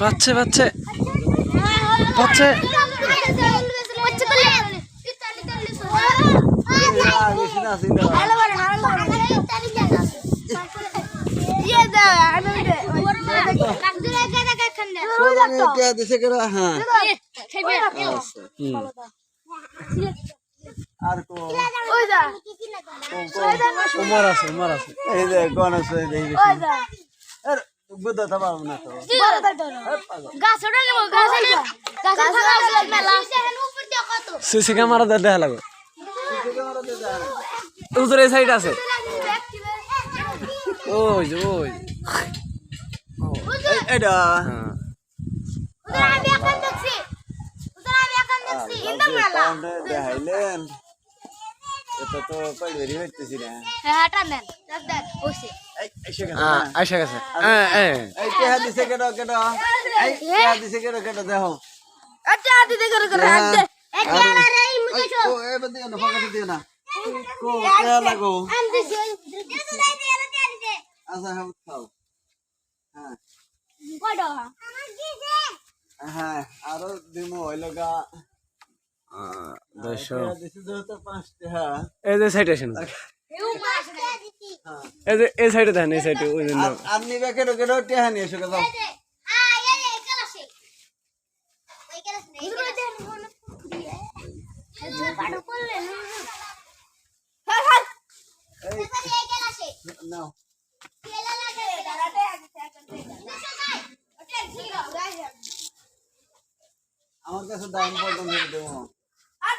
বাচ্চে বাচ্চে। বাচ্চে। হ্যাঁ। আর কো উমর আছে উমর আছে। এই যে গণেশ এই যে আর বুদ্ধ তো পাবো না তো। সিসি ক্যামেরা দিয়ে দেখা লাগবে। উজুর এই সাইড আছে। ওই যে ওই। এটা দেখাইলেন। তো হইতেছি না। হ্যাঁ? আইসা গেছে। এই দিছে দিছে ও না ফাঁকা দিও না। কো লাগো। আচ্ছা হ্যাঁ খাও। হ্যাঁ। হ্যাঁ আরও দিমু হইল গা এই যে সাইড আসেন। এই যে এই সাইডে দেখেন এই সাইডে ওই জন্য। আর- আর নিবে কেডো কেডো টেহা নিয়ে এসো যাও নাও। আমার কাছে দাম পর্যন্ত দেবো?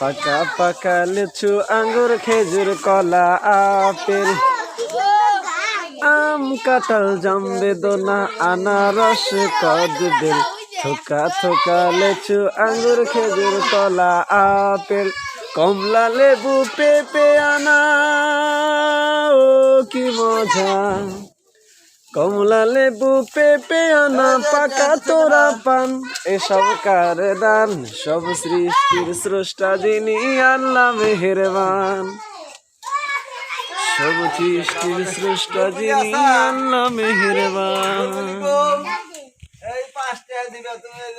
পাকা পাকা লিচু, আঙ্গুর, খেজুর, কলা, আপেল। আম, কাঁঠাল, জাম, বেদনা, আনারস, কদবেল। থোকা থোকা লিচু, আঙ্গুর, খেজুর, কলা, আপেল। কমলা লেবু, পেঁপে আনা, ও কি মজা। কমলা লেবু পেঁপে আনা পাকা তোরা পান। এসব কার দান? সব সৃষ্টির স্রষ্টা যিনি আল্লাহ মেহেরবান। সব সৃষ্টির স্রষ্টা যিনি আল্লাহ মেহেরবান।